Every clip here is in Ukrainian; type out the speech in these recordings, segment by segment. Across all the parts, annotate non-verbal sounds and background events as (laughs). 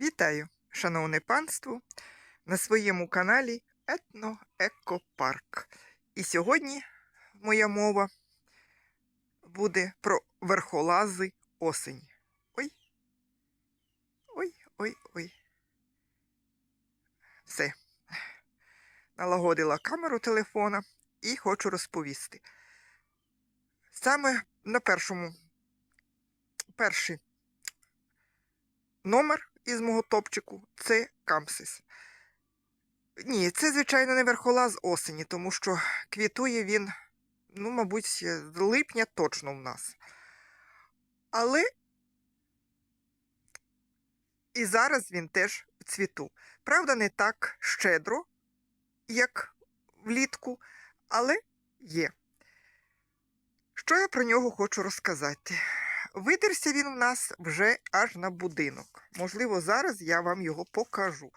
Вітаю, шановне панство, на своєму каналі Етно-Екопарк. І сьогодні моя мова буде про верхолази осені. Ой. Ой, ой, ой. Все. Налагодила камеру телефона і хочу розповісти. Саме на першому, перший номер із мого топчику це камсис. Ні, це, звичайно, не верхолаз осені, тому що квітує він, ну, мабуть, з липня точно в нас. Але і зараз він теж в цвіту. Правда, не так щедро, як влітку, але є. Що я про нього хочу розказати? Видерся він в нас вже аж на будинок. Можливо, зараз я вам його покажу.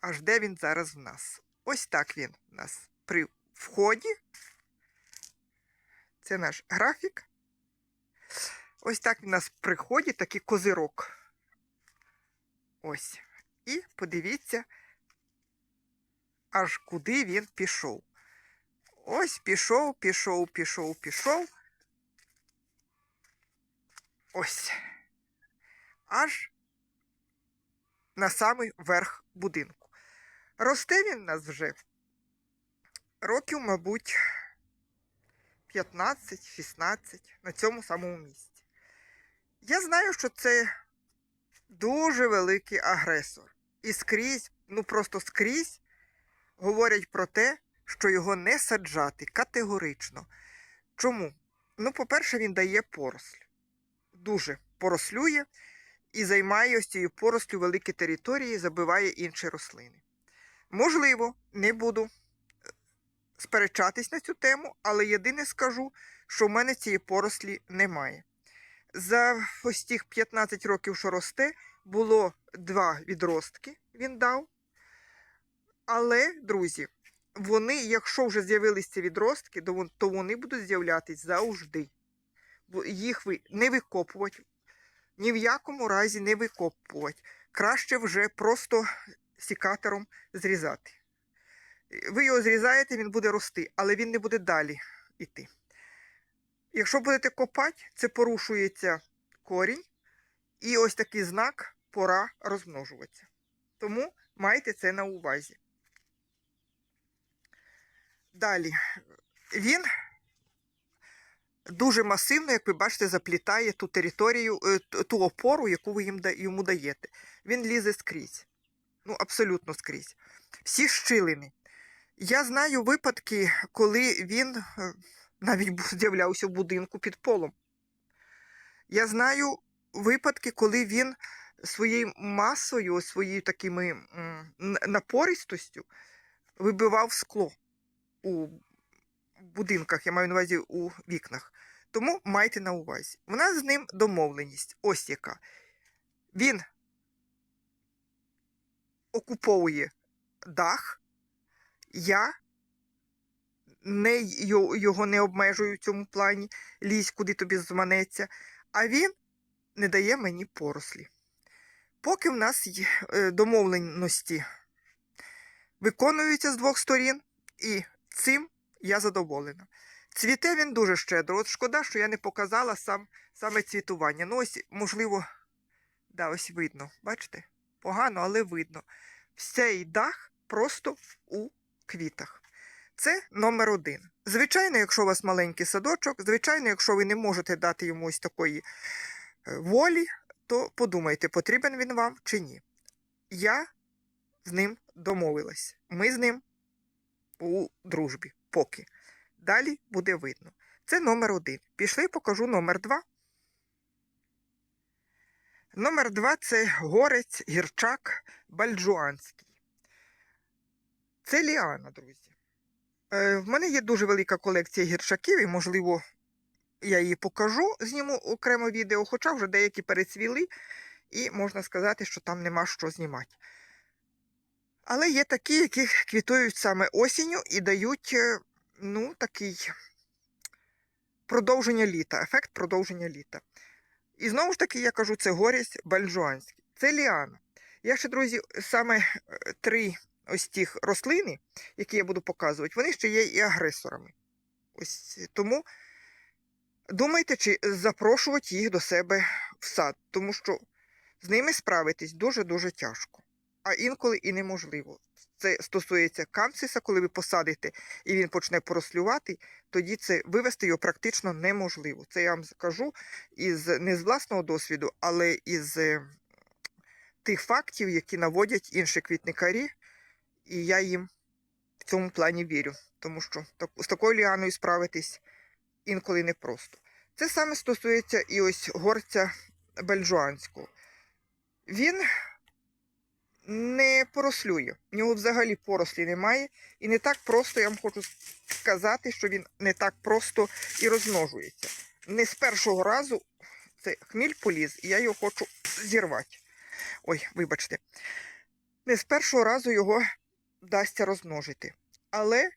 Аж де він зараз в нас. Ось так він у нас при вході. Це наш графік. Ось так він у нас при такий козирок. Ось. І подивіться, аж куди він пішов. Ось пішов, пішов, пішов, пішов. Ось. Аж на самий верх будинку. Росте він нас вже років, мабуть, 15-16 на цьому самому місці. Я знаю, що це дуже великий агресор. І скрізь, ну просто скрізь, говорять про те, що його не саджати категорично. Чому? Ну, по-перше, він дає поросль. Дуже порослює і займає ось цією порослю великі території, забиває інші рослини. Можливо, не буду е, сперечатись на цю тему, але єдине скажу, що в мене цієї порослі немає. За ось тих 15 років, що росте, було два відростки, він дав. Але, друзі, вони, якщо вже з'явилися ці відростки, то вони будуть з'являтись завжди. Їх не викопувати, ні в якому разі не викопувати. Краще вже просто сікатором зрізати. Ви його зрізаєте, він буде рости, але він не буде далі йти. Якщо будете копати, це порушується корінь, і ось такий знак пора розмножуватися. Тому майте це на увазі. Далі. Він дуже масивно, як ви бачите, заплітає ту територію, е, ту опору, яку ви їм, йому даєте. Він лізе скрізь. Ну, абсолютно скрізь. Всі щілини. Я знаю випадки, коли він е, навіть з'являвся в будинку під полом. Я знаю випадки, коли він своєю масою, своєю такими напористостю вибивав скло у будинках, я маю на увазі у вікнах. Тому майте на увазі. У нас з ним домовленість. Ось яка. Він окуповує дах. Я не, його не обмежую в цьому плані, лізь, куди тобі зманеться, а він не дає мені порослі. Поки в нас є е, домовленості виконуються з двох сторін, і цим я задоволена. Цвіте він дуже щедро. От шкода, що я не показала сам, саме цвітування. Ну, ось, можливо, да, ось видно. Бачите? Погано, але видно. Цей дах просто у квітах. Це номер один. Звичайно, якщо у вас маленький садочок, звичайно, якщо ви не можете дати йому ось такої е, волі, то подумайте, потрібен він вам чи ні. Я з ним домовилась. Ми з ним у дружбі поки. Далі буде видно. Це номер один. Пішли, покажу номер два. Номер два це горець, гірчак бальджуанський. Це ліана, друзі. Е, в мене є дуже велика колекція гірчаків, і, можливо, я її покажу, зніму окремо відео, хоча вже деякі перецвіли, і можна сказати, що там нема що знімати. Але є такі, які квітують саме осінню і дають е, ну, такий продовження літа, ефект продовження літа. І знову ж таки, я кажу, це горість бальжуанський. Це ліана. Я ще, друзі, саме е, три ось тих рослини, які я буду показувати, вони ще є і агресорами. Ось тому думайте, чи запрошувати їх до себе в сад, тому що з ними справитись дуже-дуже тяжко, а інколи і неможливо. Це стосується камциса, коли ви посадите і він почне порослювати, тоді це вивести його практично неможливо. Це я вам скажу із не з власного досвіду, але із е, тих фактів, які наводять інші квітникарі, і я їм в цьому плані вірю, тому що з такою ліаною справитись інколи непросто. Це саме стосується і ось горця бельжуанського. Він порослює, в нього взагалі порослі немає, і не так просто, я вам хочу сказати, що він не так просто і розмножується. Не з першого разу це хміль поліз, і я його хочу зірвати. Ой, вибачте. Не з першого разу його вдасться розмножити. Але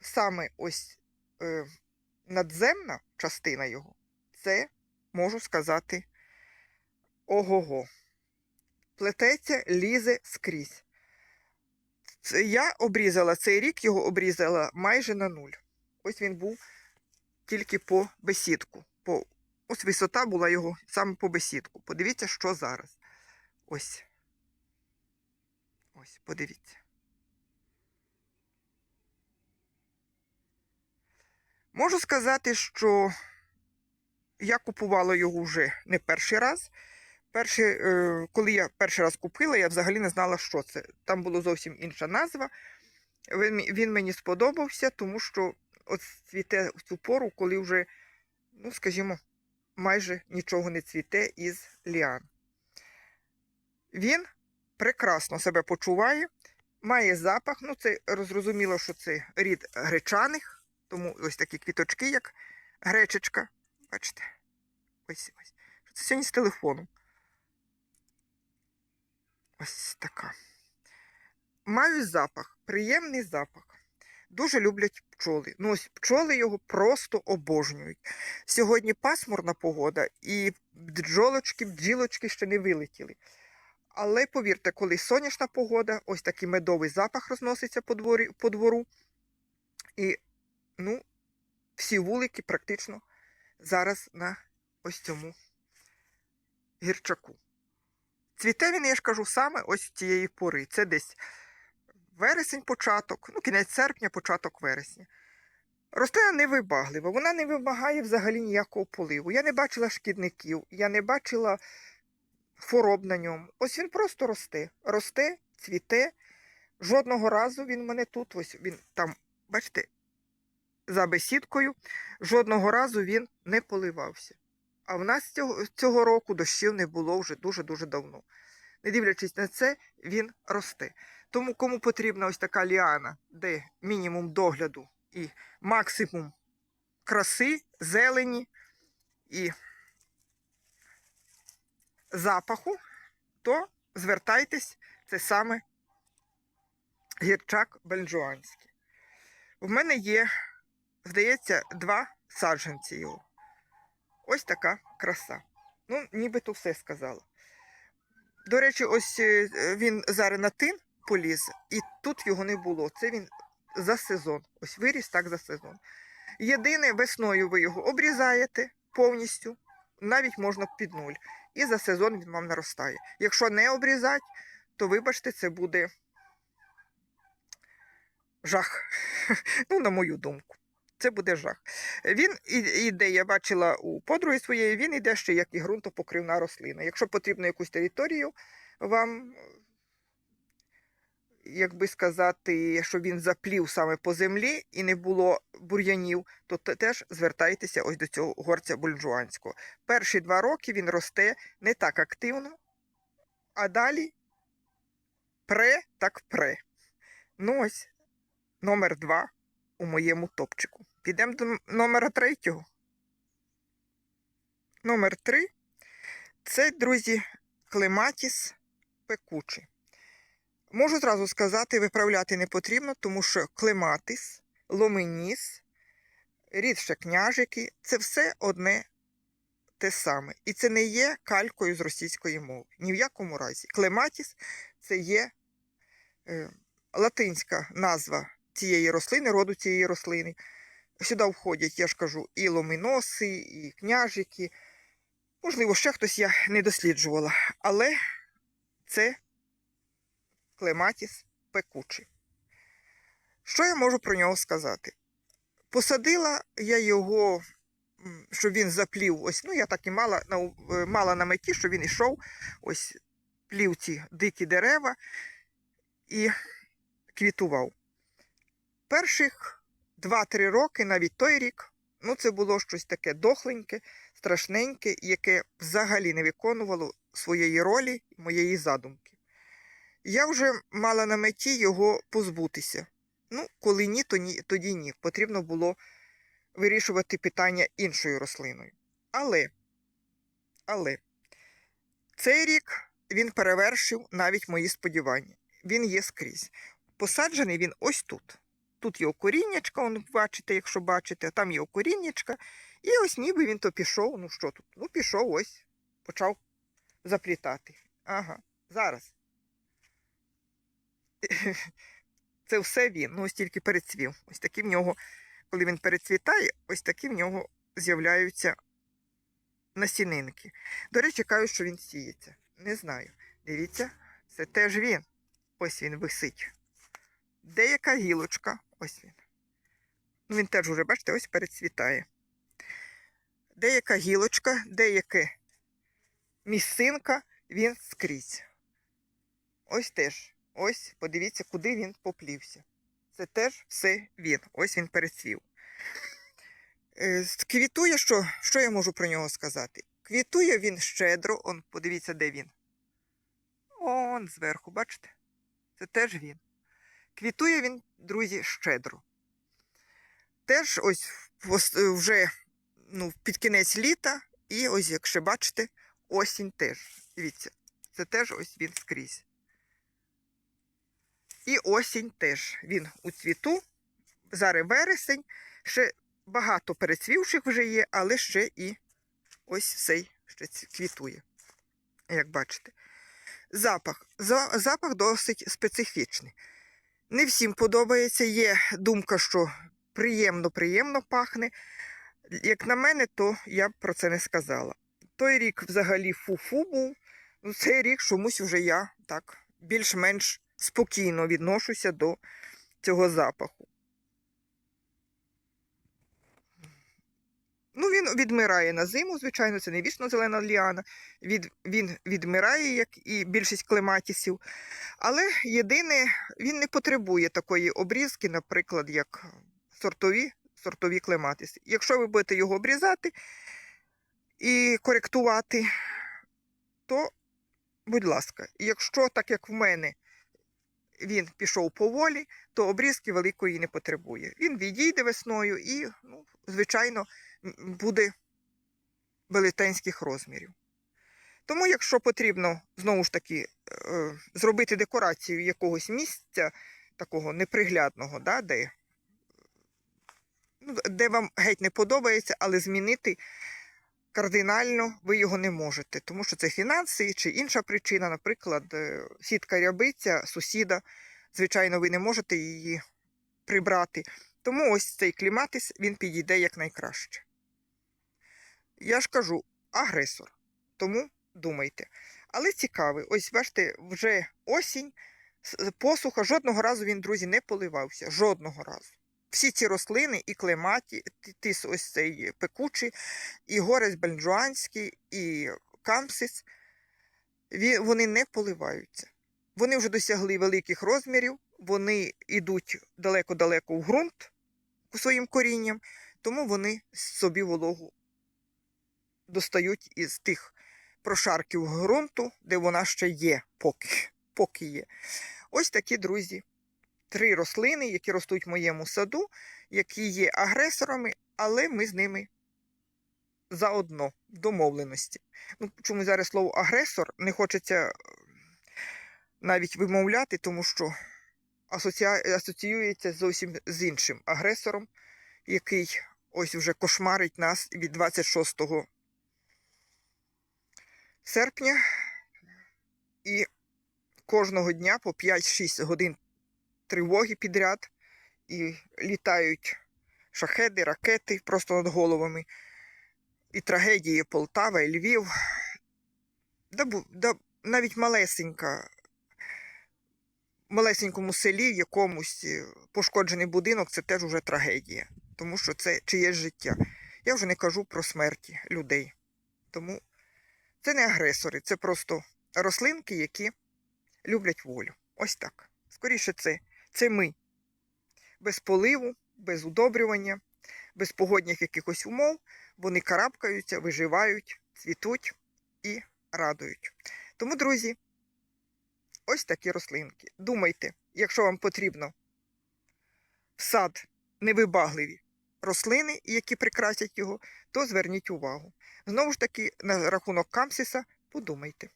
саме ось е, надземна частина його, це можу сказати ого-го. Плететься, лізе скрізь. Я обрізала цей рік, його обрізала майже на нуль. Ось він був тільки по бесідку. По... Ось висота була його саме по бесідку. Подивіться, що зараз. Ось. Ось, подивіться. Можу сказати, що я купувала його вже не перший раз. Перший, е, коли я перший раз купила, я взагалі не знала, що це. Там була зовсім інша назва. Він, мені сподобався, тому що от цвіте в цю пору, коли вже, ну, скажімо, майже нічого не цвіте із ліан. Він прекрасно себе почуває, має запах. Ну, це зрозуміло, що це рід гречаних, тому ось такі квіточки, як гречечка. Бачите? Ось ось. Це сьогодні з телефону. Ось така. Маю запах, приємний запах. Дуже люблять пчоли. Ну, ось пчоли його просто обожнюють. Сьогодні пасмурна погода, і бджолочки, бджілочки ще не вилетіли. Але повірте, коли сонячна погода, ось такий медовий запах розноситься по, дворі, по двору. І ну, всі вулики практично зараз на ось цьому гірчаку. Цвіте він, я ж кажу, саме ось цієї пори. Це десь вересень початок, ну, кінець серпня, початок вересня. Рослина невибаглива, вона не вимагає взагалі ніякого поливу. Я не бачила шкідників, я не бачила хвороб на ньому. Ось він просто росте. Росте, цвіте. Жодного разу він мене тут, ось він там, бачите, за бесідкою, жодного разу він не поливався. А в нас цього, цього року дощів не було вже дуже-дуже давно. Не дивлячись на це, він росте. Тому кому потрібна ось така ліана, де мінімум догляду і максимум краси, зелені і запаху, то звертайтесь, це саме гірчак бельджуанський. В мене є, здається, два саджанці його. Ось така краса. Ну, нібито все сказала. До речі, ось е, він зараз на тин поліз, і тут його не було. Це він за сезон. Ось виріс так за сезон. Єдине, весною ви його обрізаєте повністю, навіть можна під нуль. І за сезон він вам наростає. Якщо не обрізати, то вибачте, це буде жах. (laughs) Ну, на мою думку. Це буде жах. Він іде, я бачила у подруги своєї, він іде ще як і ґрунтопокривна рослина. Якщо потрібно якусь територію вам, як би сказати, що він заплів саме по землі і не було бур'янів, то теж звертайтеся ось до цього горця бульджуанського. Перші два роки він росте не так активно, а далі пре так пре. Ну ось номер два у моєму топчику. Підемо до номера третього. Номер три це, друзі, клематіс пекучий. Можу зразу сказати, виправляти не потрібно, тому що клематис, ломеніс, рідше княжики це все одне те саме. І це не є калькою з російської мови. Ні в якому разі. Клематіс це є е, латинська назва цієї рослини, роду цієї рослини. Сюди входять, я ж кажу, і ломиноси, і княжики. Можливо, ще хтось я не досліджувала. Але це клематіс пекучий. Що я можу про нього сказати? Посадила я його, щоб він заплів. Ось, ну я так і мала на, е, мала на меті, що він ішов, ось плів ці дикі дерева і квітував. Перших 2-3 роки, навіть той рік, ну це було щось таке дохленьке, страшненьке, яке взагалі не виконувало своєї ролі, моєї задумки. Я вже мала на меті його позбутися. Ну, коли ні, то ні, тоді ні. Потрібно було вирішувати питання іншою рослиною. Але, але цей рік він перевершив навіть мої сподівання. Він є скрізь. Посаджений він ось тут. Тут є коріннячка, он, бачите, якщо бачите, там є коріннячка. І ось ніби він то пішов. Ну що тут? Ну, пішов ось, почав заплітати. Ага, зараз. (laughs) Це все він. Ну, ось тільки перецвів. Ось такі в нього, коли він перецвітає, ось такі в нього з'являються насінинки. До речі, кажуть, що він сіється. Не знаю. Дивіться, це теж він. Ось він висить. Деяка гілочка, ось він. Ну, він теж уже, бачите, ось перецвітає. Деяка гілочка, деяке місцинка, він скрізь. Ось теж. Ось, подивіться, куди він поплівся. Це теж все він. Ось він перецвів. Е, Квітує, що, що я можу про нього сказати? Квітує він щедро, он, подивіться, де він. Он зверху, бачите? Це теж він. Квітує він, друзі, щедро. Теж ось е, вже ну, під кінець літа, і ось, якщо бачите, осінь теж. Дивіться, це теж ось він скрізь. І осінь теж. Він у цвіту. Зараз вересень. Ще багато перецвівших вже є, але ще і ось цей ще квітує. Як бачите. Запах. Запах досить специфічний. Не всім подобається. Є думка, що приємно-приємно пахне. Як на мене, то я б про це не сказала. Той рік взагалі фу-фу був. Ну, цей рік чомусь вже я так більш-менш спокійно відношуся до цього запаху. Ну, він відмирає на зиму, звичайно, це не вічно зелена ліана. Від, він відмирає, як і більшість клематісів. Але єдине, він не потребує такої обрізки, наприклад, як сортові, сортові клематиси. Якщо ви будете його обрізати і коректувати, то, будь ласка, якщо так як в мене він пішов поволі, то обрізки великої не потребує. Він відійде весною і, ну, звичайно, буде велетенських розмірів. Тому, якщо потрібно знову ж таки е, зробити декорацію якогось місця, такого неприглядного, да, де, ну, де вам геть не подобається, але змінити кардинально ви його не можете, тому що це фінанси чи інша причина, наприклад, е, сітка рябиця, сусіда. Звичайно, ви не можете її прибрати. Тому ось цей кліматис він підійде якнайкраще. Я ж кажу, агресор. Тому думайте. Але цікавий, ось бачите, вже осінь, посуха, жодного разу він, друзі, не поливався. Жодного разу. Всі ці рослини, і клематі, тис ось цей пекучий, і горець бельджуанський, і камсис, вони не поливаються. Вони вже досягли великих розмірів, вони йдуть далеко-далеко в ґрунт своїм корінням, тому вони собі вологу достають із тих прошарків ґрунту, де вона ще є, поки, поки є. Ось такі, друзі, три рослини, які ростуть в моєму саду, які є агресорами, але ми з ними заодно в домовленості. Ну, чому зараз слово агресор не хочеться е, навіть вимовляти, тому що асоціюється зовсім з іншим агресором, який ось вже кошмарить нас від 26 серпня і кожного дня по 5-6 годин тривоги підряд і літають шахеди, ракети просто над головами. І трагедії Полтава, і Львів. Да, да, навіть малесенька, малесенькому селі, в якомусь е, пошкоджений будинок, це теж уже трагедія. Тому що це чиєсь життя. Я вже не кажу про смерті людей. Тому це не агресори, це просто рослинки, які люблять волю. Ось так. Скоріше, це, це ми. Без поливу, без удобрювання, без погодних якихось умов. Вони карабкаються, виживають, цвітуть і радують. Тому, друзі, ось такі рослинки. Думайте, якщо вам потрібно в сад невибагливі рослини, які прикрасять його, то зверніть увагу. Знову ж таки, на рахунок камсіса подумайте.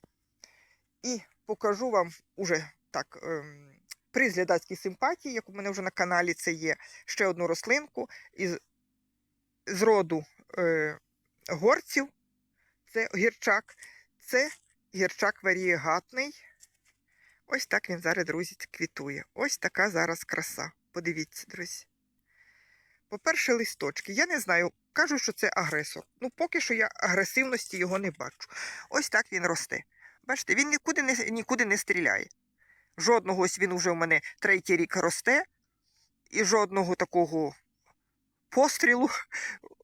І покажу вам уже так. Ем, при глядацькій симпатії, як у мене вже на каналі це є, ще одну рослинку із з роду е, горців. Це гірчак. Це гірчак варієгатний. Ось так він зараз, друзі, квітує. Ось така зараз краса. Подивіться, друзі. По-перше, листочки. Я не знаю, кажуть, що це агресор. Ну, поки що я агресивності його не бачу. Ось так він росте. Бачите, він нікуди не, нікуди не стріляє. Жодного ось він уже у мене третій рік росте, і жодного такого пострілу.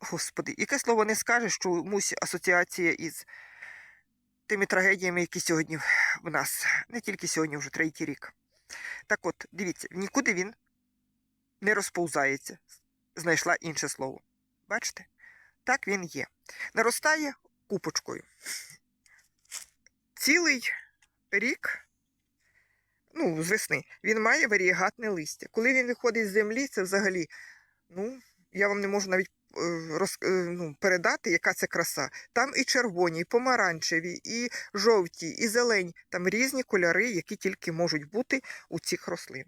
Господи, яке слово не скаже, що мусь асоціація із тими трагедіями, які сьогодні в нас. Не тільки сьогодні, вже третій рік. Так от, дивіться, нікуди він не розповзається. Знайшла інше слово. Бачите? Так він є. Наростає купочкою. Цілий рік ну, з весни, він має варієгатне листя. Коли він виходить з землі, це взагалі, ну, я вам не можу навіть е, роз, е, ну, передати, яка це краса. Там і червоні, і помаранчеві, і жовті, і зелені. Там різні кольори, які тільки можуть бути у цих рослин.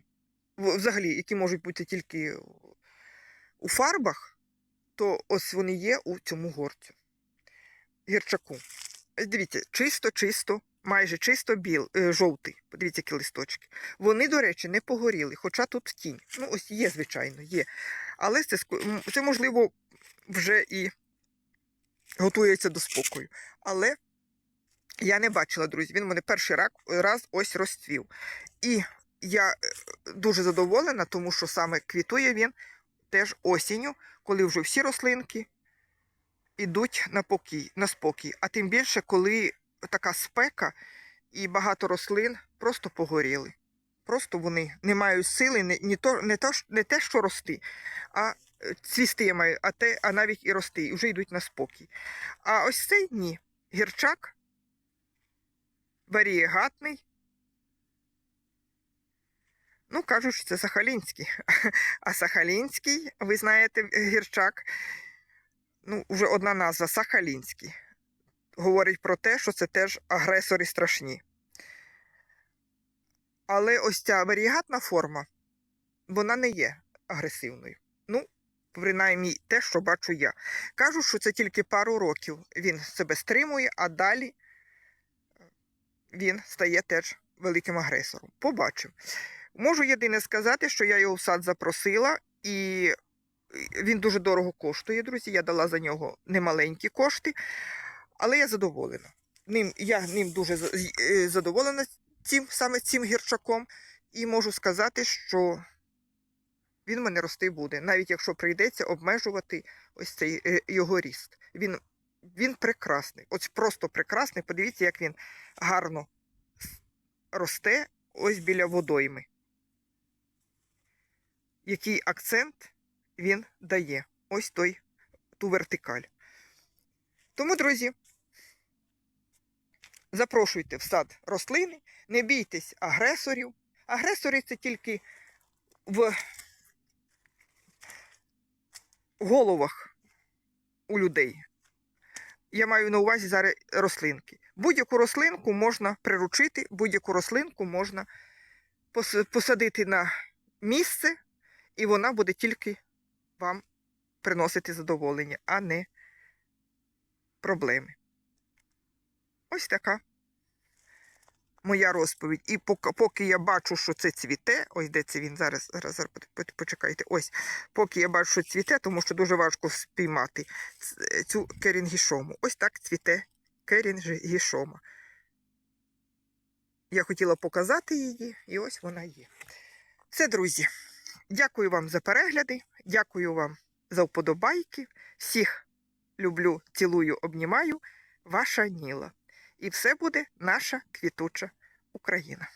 Взагалі, які можуть бути тільки у фарбах, то ось вони є у цьому горцю. Гірчаку. Дивіться, чисто-чисто, майже чисто біл, е, жовтий. Подивіться, які листочки. Вони, до речі, не погоріли, хоча тут тінь. Ну, ось є, звичайно, є. Але це, це можливо, вже і готується до спокою. Але я не бачила, друзі. Він мене перший раз ось розцвів. І я е, дуже задоволена, тому що саме квітує він теж осінню, коли вже всі рослинки ідуть на покій, на спокій. А тим більше, коли така спека і багато рослин просто погоріли. Просто вони не мають сили не, не, то, не, то, не те, що рости, а е, цвісти я маю, а, те, а навіть і рости, і вже йдуть на спокій. А ось цей ні. Гірчак варієгатний. Ну, кажуть, що це Сахалінський. (laughs) А Сахалінський, ви знаєте, гірчак, ну, вже одна назва Сахалінський. Говорить про те, що це теж агресори страшні. Але ось ця варієгатна форма, вона не є агресивною. Ну, принаймні те, що бачу я. Кажу, що це тільки пару років він себе стримує, а далі він стає теж великим агресором. Побачив. Можу єдине сказати, що я його в сад запросила, і він дуже дорого коштує, друзі. Я дала за нього немаленькі кошти, але я задоволена. Ним, я ним дуже е, задоволена цим, саме цим гірчаком, і можу сказати, що він мене рости буде, навіть якщо прийдеться обмежувати ось цей е, його ріст. Він, він прекрасний, ось просто прекрасний. Подивіться, як він гарно росте ось біля водойми. Який акцент він дає. Ось той ту вертикаль. Тому, друзі, запрошуйте в сад рослини, не бійтесь агресорів. Агресори це тільки в головах у людей. Я маю на увазі зараз рослинки. Будь-яку рослинку можна приручити, будь-яку рослинку можна посадити на місце, і вона буде тільки вам приносити задоволення, а не проблеми. Ось така моя розповідь. І поки, я бачу, що це цвіте, ось де це він зараз, зараз, зараз по- по- почекайте. Ось, поки я бачу, що цвіте, тому що дуже важко спіймати цю керінгішому. Ось так цвіте керінгішома. Я хотіла показати її, і ось вона є. Все, друзі. Дякую вам за перегляди, дякую вам за вподобайки. Всіх люблю, цілую, обнімаю. Ваша Ніла. І все буде наша квітуча Україна.